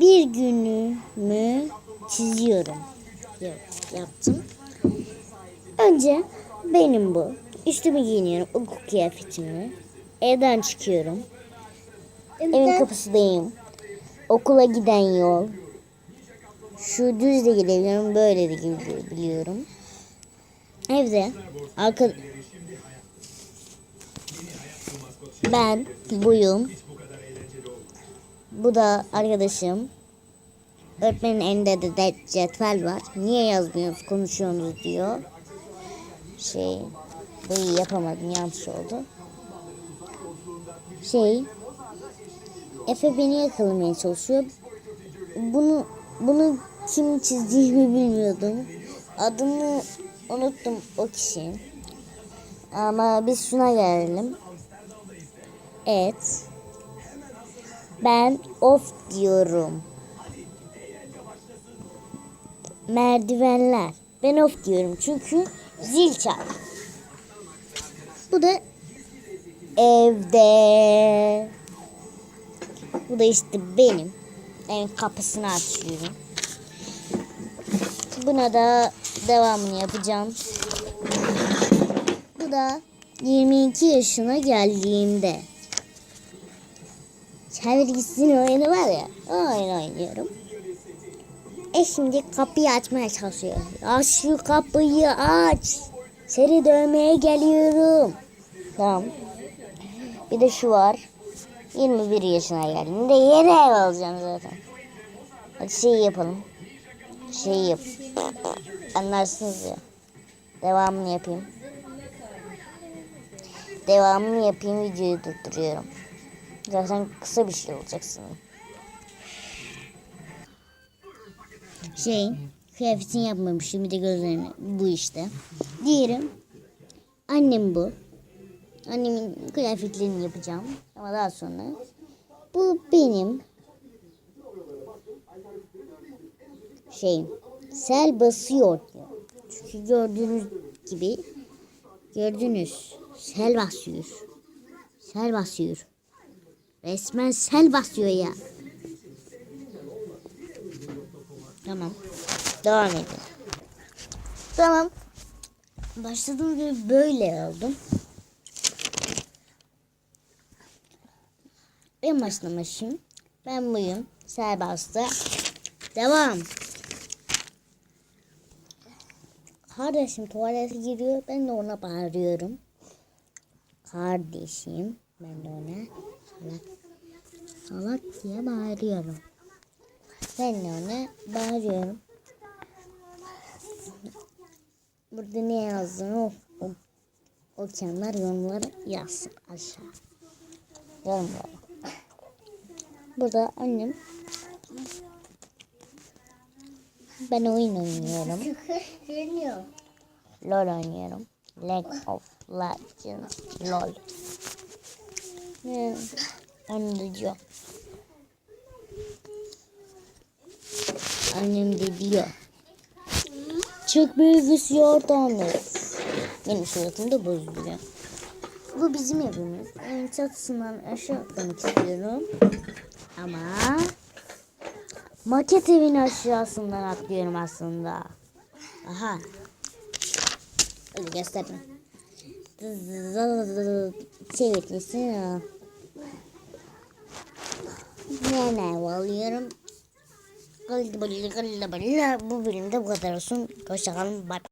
bir günümü çiziyorum. Yaptım. Önce benim bu. Üstümü giyiniyorum. Okul kıyafetimi. Evden çıkıyorum. Evin kapısındayım. Okula giden yol. Şu düz de gidebiliyorum. Böyle de gidebiliyorum. Evde arka ben buyum. Bu da arkadaşım. Öğretmenin elinde de, de cetvel var. Niye yazmıyorsunuz, konuşuyorsunuz diyor. Şey, bu yapamadım, yanlış oldu. Şey, Efe beni yakalamaya çalışıyor. Bunu bunu kim çizdiğimi bilmiyordum. Adını unuttum o kişinin. Ama biz şuna gelelim. Evet. Ben of diyorum. Merdivenler. Ben of diyorum çünkü zil çal. Bu da evde. Bu da işte benim. Evin kapısını açıyorum. Buna da devamını yapacağım. Bu da 22 yaşına geldiğimde. Çevirgisinin oyunu var ya. O oyunu oynuyorum. E şimdi kapıyı açmaya çalışıyor. Aç şu kapıyı aç. Seni dövmeye geliyorum. Tamam. Bir de şu var. 21 yaşına geldiğimde yeni ev alacağım zaten. Hadi şey yapalım. Şey yap. Anlarsınız ya. Devamını yapayım. Devamını yapayım videoyu durduruyorum. Zaten kısa bir şey olacak sanırım. Şey, kıyafetini yapmamışım bir de gözlerini bu işte. Diyelim annem bu. Annemin kıyafetlerini yapacağım ama daha sonra bu benim şey sel basıyor diyor. Çünkü gördüğünüz gibi gördünüz sel basıyor. Sel basıyor. Resmen sel basıyor ya. Tamam. Devam edin. Tamam. Başladığım gibi böyle aldım. En başlamışım. Ben buyum. Sel bastı. Devam. Kardeşim tuvalete giriyor. Ben de ona bağırıyorum. Kardeşim. Ben de ona salak, diye bağırıyorum. Ben de ona bağırıyorum. Burada ne yazdığını o, o, okuyanlar yorumlara yazsın aşağı. Yorumlara. Burada annem ben oyun oynuyorum. LOL oynuyorum. League of Legends LOL. Ne? Anne diyor. Annem de diyor. Çok büyük yordanız. Benim suratım da bozuluyor. Bu bizim evimiz. En çatısından aşağı atlamak istiyorum. Ama maket evin aşağısından atlıyorum aslında. Aha. Hadi gösterdim. Çevirtlisin. Yine alıyorum. Bu bölümde bu kadar olsun. Hoşçakalın. Bye.